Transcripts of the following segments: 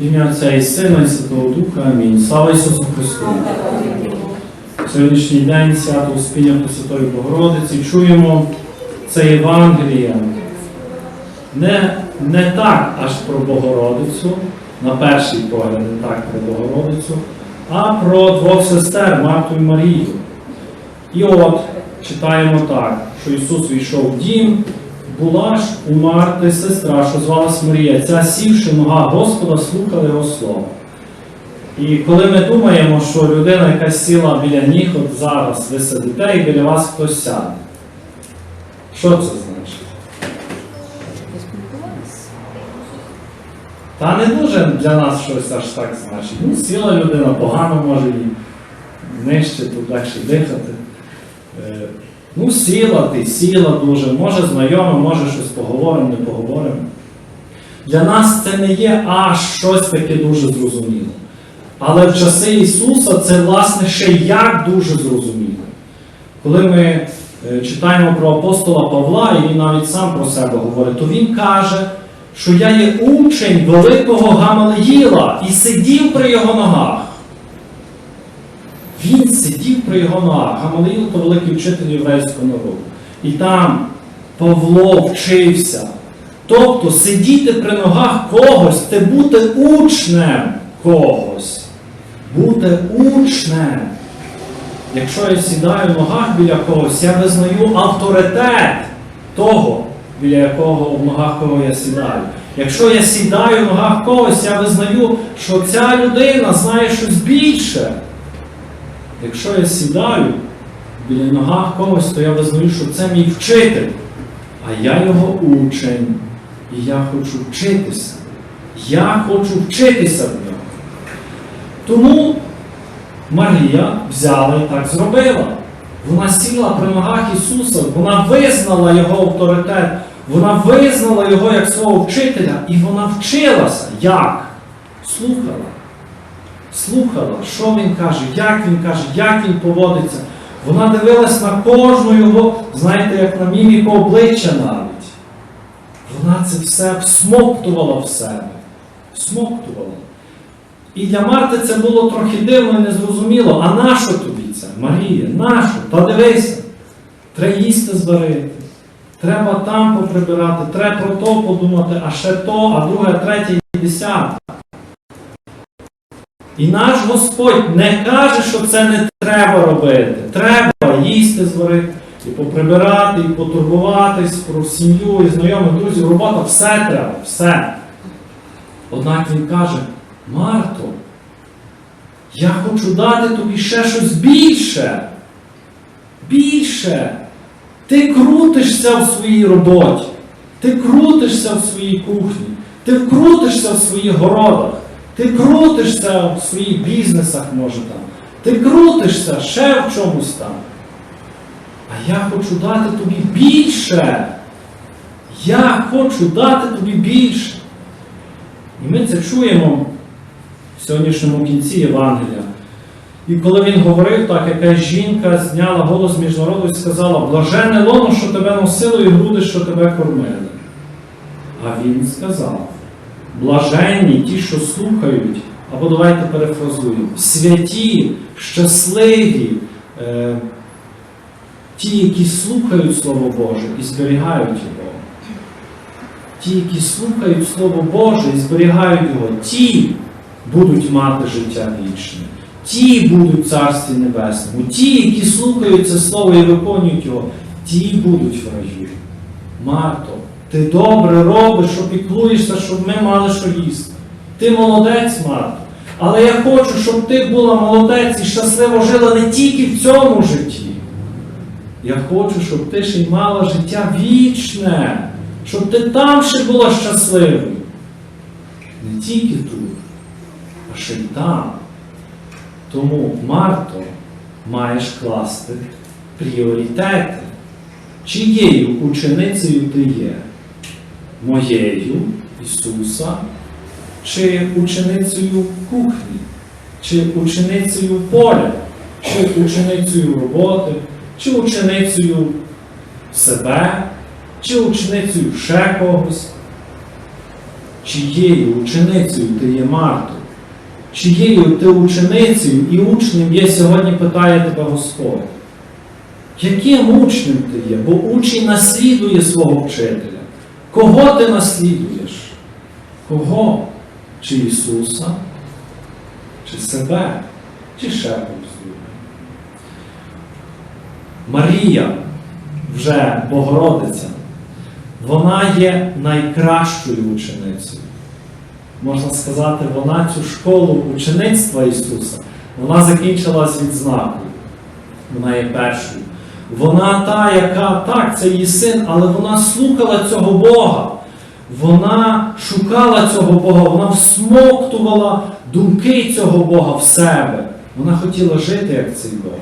Ім'я Отця і Сина, і Святого Духа. Амінь. Слава Ісусу Христу! Сьогоднішній день свято Успіння Пресвятої Богородиці чуємо це Євангеліє не, не так аж про Богородицю, на перший погляд не так про Богородицю, а про двох сестер Марту і Марію. І от читаємо так, що Ісус війшов в дім, була ж у Марти сестра, що звалась Марія, ця сівши нога Господа, слухала його слово. І коли ми думаємо, що людина, яка сіла біля ніг, от зараз ви сидите і біля вас хтось сяде. Що це значить? Та не дуже для нас щось аж так значить. Ну, сіла людина, погано може їй нижче, тут легше дихати. Ну, сіла ти, сіла дуже, може знайома, може щось поговоримо, не поговоримо. Для нас це не є аж щось таке дуже зрозуміле. Але в часи Ісуса це, власне, ще як дуже зрозуміло. Коли ми е, читаємо про апостола Павла, і він навіть сам про себе говорить, то він каже, що я є учень великого Гамалеїла і сидів при його ногах. Він сидів при його ногах. Гамалеїл то великий вчитель єврейського народу. І там Павло вчився. Тобто сидіти при ногах когось це бути учнем когось. Бути учнем. Якщо я сідаю в ногах біля когось, я визнаю авторитет того, біля якого в ногах кого я сідаю. Якщо я сідаю в ногах когось, я визнаю, що ця людина знає щось більше. Якщо я сідаю біля ногах когось, то я визнаю, що це мій вчитель, а я його учень. І я хочу вчитися. Я хочу вчитися в нього. Тому Марія взяла і так зробила. Вона сіла при ногах Ісуса, вона визнала Його авторитет, вона визнала Його як свого вчителя, і вона вчилася. Як? Слухала. Слухала, що він каже, як він каже, як він поводиться. Вона дивилась на кожну його, знаєте, як на міміку обличчя навіть. Вона це все всмоктувала в себе. Всмоктувала. І для Марти це було трохи дивно і незрозуміло. А нащо тобі це? Марія, нащо? Та дивися. Треба їсти зварити. Треба там поприбирати, треба про то подумати, а ще то, а друге, третє і десяте. І наш Господь не каже, що це не треба робити. Треба їсти зварити, і поприбирати, і потурбуватись про сім'ю, і знайомих, друзів, робота, все треба, все. Однак Він каже, Марто, я хочу дати тобі ще щось більше. Більше. Ти крутишся в своїй роботі, ти крутишся в своїй кухні, ти крутишся в своїх городах, ти крутишся в своїх бізнесах, може там, ти крутишся ще в чомусь там. А я хочу дати тобі більше. Я хочу дати тобі більше. І ми це чуємо в сьогоднішньому кінці Євангелія. І коли він говорив, так якась жінка зняла голос між народу і сказала, блажене лоно, що тебе носило, і груди, що тебе кормили. А він сказав, блаженні ті, що слухають, або давайте перефразуємо, святі, щасливі, е, ті, які слухають Слово Боже і зберігають його. Ті, які слухають Слово Боже і зберігають його, ті будуть мати життя вічне. Ті будуть в Царстві Небесному. Ті, які слухають це Слово і виконують його, ті будуть в раю. Марто, ти добре робиш, що піклуєшся, щоб ми мали що їсти. Ти молодець, Марто. Але я хочу, щоб ти була молодець і щасливо жила не тільки в цьому житті. Я хочу, щоб ти ще й мала життя вічне, щоб ти там ще була щасливою. Не тільки тут, а ще й там. Тому, Марто, маєш класти пріоритети. Чиєю ученицею ти є? Моєю Ісуса, чи ученицею кухні, чи ученицею поля, чи ученицею роботи, чи ученицею себе, чи ученицею ще когось. чиєю ученицею ти є Марто? Чиєю ти ученицею і учнем є сьогодні, питає тебе Господь. Яким учнем ти є? Бо учень наслідує свого вчителя. Кого ти наслідуєш? Кого? Чи Ісуса, чи себе, чи ще когось? Марія, вже Богородиця, вона є найкращою ученицею. Можна сказати, вона цю школу учеництва Ісуса, вона закінчила з відзнакою. Вона є першою. Вона та, яка так, це її син, але вона слухала цього Бога. Вона шукала цього Бога, вона всмоктувала думки цього Бога в себе. Вона хотіла жити як цей Бог.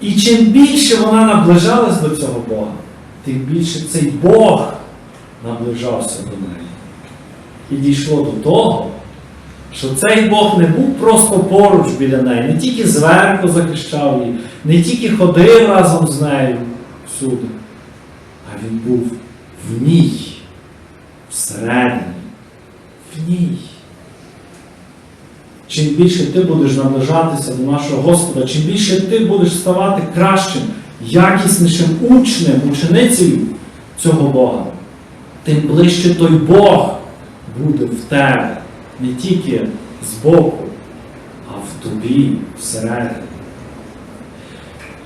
І чим більше вона наближалась до цього Бога, тим більше цей Бог наближався до неї. І дійшло до того, що цей Бог не був просто поруч біля неї, не тільки зверху захищав її, не тільки ходив разом з нею всюди, а він був в ній, всередині, в ній. Чим більше ти будеш наближатися до нашого Господа, чим більше ти будеш ставати кращим, якіснішим учнем, ученицею цього Бога, тим ближче той Бог буде в тебе, не тільки збоку, а в тобі всередині.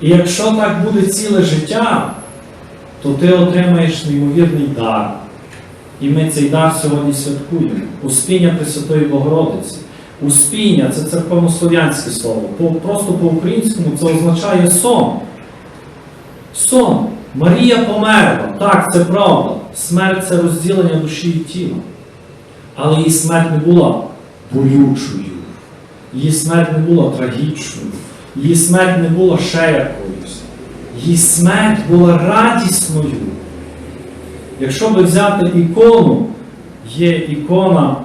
І якщо так буде ціле життя, то ти отримаєш неймовірний дар. І ми цей дар сьогодні святкуємо. Успіння Пресвятої Богородиці. Успіння це церковнослов'янське слово. Просто по-українському це означає сон. Сон. Марія померла. Так, це правда. Смерть це розділення душі і тіла. Але її смерть не була болючою. Її смерть не була трагічною. Її смерть не була ще. Її смерть була радісною. Якщо би взяти ікону, є ікона,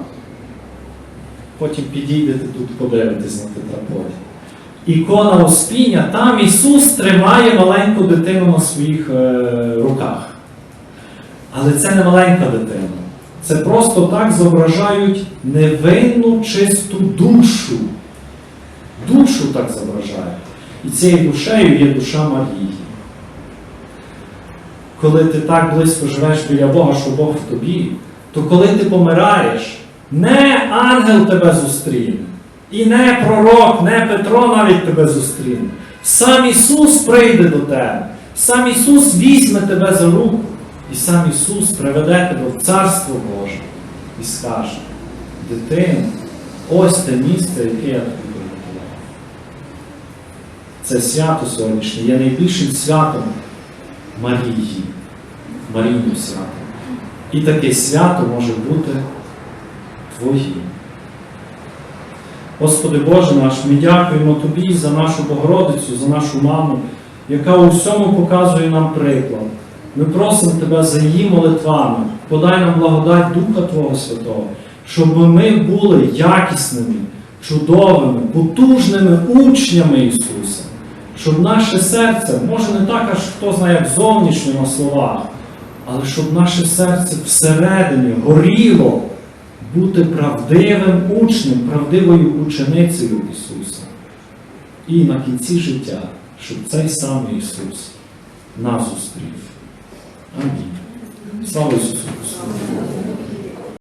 потім підійдете тут, подивитесь на тетраподі. Ікона Успіння, там Ісус тримає маленьку дитину на своїх е, руках. Але це не маленька дитина. Це просто так зображають невинну чисту душу. Душу так зображають. І цією душею є душа Марії. Коли ти так близько живеш біля Бога, що Бог в тобі, то коли ти помираєш, не ангел тебе зустріне, і не пророк, не Петро навіть тебе зустріне. Сам Ісус прийде до тебе, сам Ісус візьме тебе за руку, і сам Ісус приведе тебе в Царство Боже і скаже, дитино, ось те місце, яке я тобі приготував. Це свято сьогоднішнє є найбільшим святом Марії, Марійним святом. І таке свято може бути Твоїм. Господи Боже наш, ми дякуємо Тобі за нашу Богородицю, за нашу маму, яка у всьому показує нам приклад. Ми просимо Тебе за її молитвами, подай нам благодать Духа Твого Святого, щоб ми були якісними, чудовими, потужними учнями Ісуса, щоб наше серце, може не так, аж хто знає, як зовнішньо на словах, але щоб наше серце всередині горіло бути правдивим учнем, правдивою ученицею Ісуса. І на кінці життя, щоб цей самий Ісус нас зустрів. Амінь. Слава Ісусу Христу!